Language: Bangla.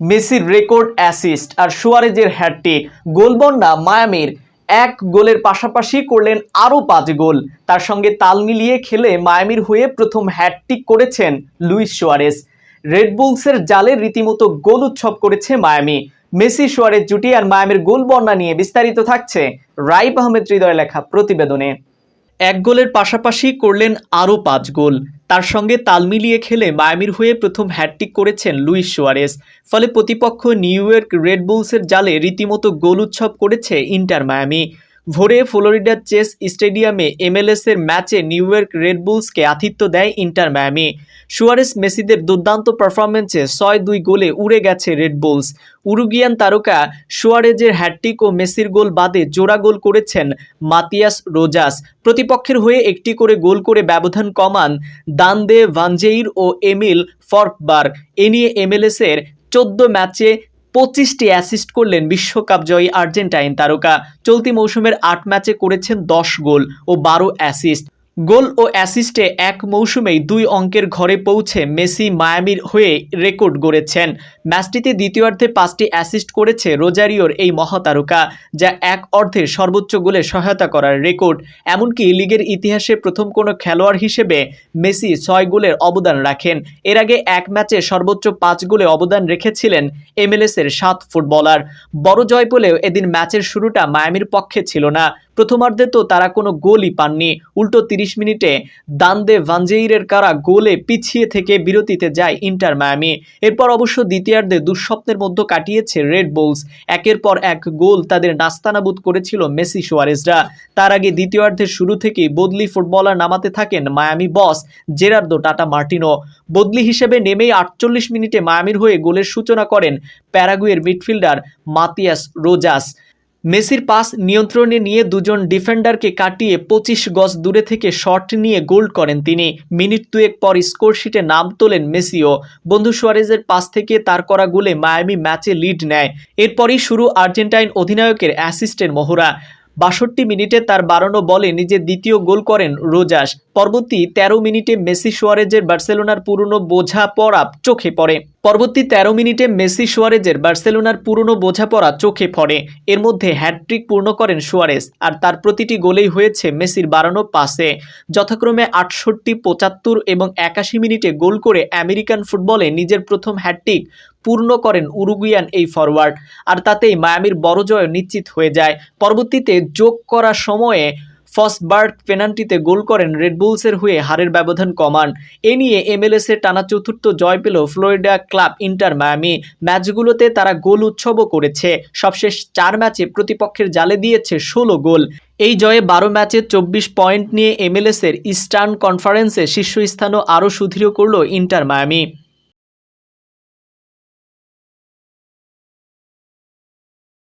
মেসির রেকর্ড অ্যাসিস্ট আর সুয়ারেজের হ্যাটট্রিক। গোলবন্যা মায়ামির এক গোলের পাশাপাশি করলেন আরও পাঁচ গোল। তার সঙ্গে তাল মিলিয়ে খেলে মায়ামির হয়ে প্রথম হ্যাটট্রিক করেছেন লুইস সুয়ারেজ। রেডবুলসের জালে রীতিমতো গোল উৎসব করেছে মায়ামি। মেসি, সুয়ারেজ, জুটি আর মায়ামির গোল বন্যা নিয়ে বিস্তারিত থাকছে রাইপ আহমেদ হৃদয় লেখা প্রতিবেদনে। এক গোলের পাশাপাশি করলেন আরও পাঁচ গোল। তার সঙ্গে তাল মিলিয়ে খেলে মায়ামির হয়ে প্রথম হ্যাটট্রিক করেছেন লুইস সোয়ারেস ফলে প্রতিপক্ষ নিউ ইয়র্ক রেড বুলসের জালে রীতিমতো গোল উৎসব করেছে ইন্টার মায়ামি। ভোরে ফ্লোরিডার চেস স্টেডিয়ামে এমএলএস এর ম্যাচে নিউ ইয়র্ক রেড বুলসকে আতিথ্য দেয় ইন্টার মায়ামি। সুয়ারেস মেসিদের দুর্দান্ত পারফরমেন্সে ছয় দুই গোলে উড়ে গেছে রেড বুলস। উরুগিয়ান তারকা সুয়ারেজের হ্যাটট্রিক ও মেসির গোল বাদে জোড়া গোল করেছেন মাতিয়াস রোজাস। প্রতিপক্ষের হয়ে একটি করে গোল করে ব্যবধান কমান দান্দে ভানজেইর ও এমিল ফর্কবার্গ এ নিয়ে এমএলএস এর চোদ্দ ম্যাচে পঁচিশটি অ্যাসিস্ট করলেন বিশ্বকাপ জয়ী আর্জেন্টাইন তারকা। চলতি মৌসুমের আট ম্যাচে করেছেন দশ গোল ও বারো অ্যাসিস্ট গোল ও অ্যাসিস্টে এক মৌসুমেই দুই অঙ্কের ঘরে পৌঁছে মেসি মায়ামির হয়ে রেকর্ড গড়েছেন। ম্যাচটিতে দ্বিতীয়ার্ধে পাঁচটি অ্যাসিস্ট করেছে রোজারিওর এই মহাতারকা, যা এক অর্ধে সর্বোচ্চ গোলে সহায়তা করার রেকর্ড। এমনকি লিগের ইতিহাসে প্রথম কোনো খেলোয়াড় হিসেবে মেসি ছয় গোলের অবদান রাখেন। এর আগে এক ম্যাচে সর্বোচ্চ পাঁচ গোলে অবদান রেখেছিলেন এমএলএসের সাত ফুটবলার। বড় জয় পেলেও এদিন ম্যাচের শুরুটা মায়ামির পক্ষে ছিল না। প্রথমার্ধে তো তারা কোনো গোলই পাননি। উল্টো তিরিশ মিনিটে দান্দে ভানজেইরের কারা গোলে পিছিয়ে থেকে বিরতিতে যায় ইন্টার মায়ামি। এরপর অবশ্য দ্বিতীয়ার্ধে দুঃস্বপ্নের মধ্যে কাটিয়েছে রেড বুলস। একের পর এক গোল তাদের নাস্তানাবুদ করেছিল মেসি সোয়ারেজরা। তার আগে দ্বিতীয়ার্ধের শুরু থেকেই বদলি ফুটবলার নামাতে থাকেন Miami boss Gerardo Tata Martino. বদলি হিসেবে নেমেই আটচল্লিশ মিনিটে মায়ামির হয়ে গোলের সূচনা করেন প্যারাগুয়ের মিডফিল্ডার মাতিয়াস রোজাস। মেসির পাস নিয়ন্ত্রণে নিয়ে দুজন ডিফেন্ডারকে কাটিয়ে পঁচিশ গজ দূরে থেকে শট নিয়ে গোল করেন তিনি। মিনিট দুয়েক পর স্কোরশিটে নাম তোলেন মেসিও বন্ধু সোয়ারেজের পাস থেকে তার করা গোলে মায়ামি ম্যাচে লিড নেয়। এরপরই শুরু আর্জেন্টাইন অধিনায়কের অ্যাসিস্টের মহড়া বাষট্টি মিনিটে তার বাড়ানো বলে নিজের দ্বিতীয় গোল করেন রোজাস। পরবর্তী তেরো মিনিটে মেসি সোয়ারেজের বার্সেলোনার পুরনো বোঝা পড়া চোখে পড়ে। পরবর্তী তেরো মিনিটে মেসি সোয়ারেজের বার্সেলোনার পুরনো বোঝা বোঝাপড়া চোখে পড়ে। এর মধ্যে হ্যাটট্রিক পূর্ণ করেন সোয়ারেজ আর তার প্রতিটি গোলেই হয়েছে মেসির বাড়ানো পাসে। যথাক্রমে আটষট্টি, পঁচাত্তর এবং একাশি মিনিটে গোল করে আমেরিকান ফুটবলে নিজের প্রথম হ্যাটট্রিক পূর্ণ করেন উরুগুয়ান এই ফরওয়ার্ড। আর তাতেই মায়ামির বড় জয় নিশ্চিত হয়ে যায়। পরবর্তীতে যোগ করা সময়ে ফসবার্গ পেনাল্টিতে গোল করেন রেডবুলসের হয়ে হারের ব্যবধান কমান। এ নিয়ে এমএলএস এর টানা চতুর্থ জয় পেল ফ্লোরিডা ক্লাব ইন্টার মায়ামি। ম্যাচগুলোতে তারা গোল উৎসবও করেছে। সবশেষ চার ম্যাচে প্রতিপক্ষের জালে দিয়েছে ষোলো গোল। এই জয়ে বারো ম্যাচে চব্বিশ পয়েন্ট নিয়ে এমএলএস এর ইস্টার্ন কনফারেন্সে শীর্ষস্থানও আরও সুদৃঢ় করল ইন্টার মায়ামি।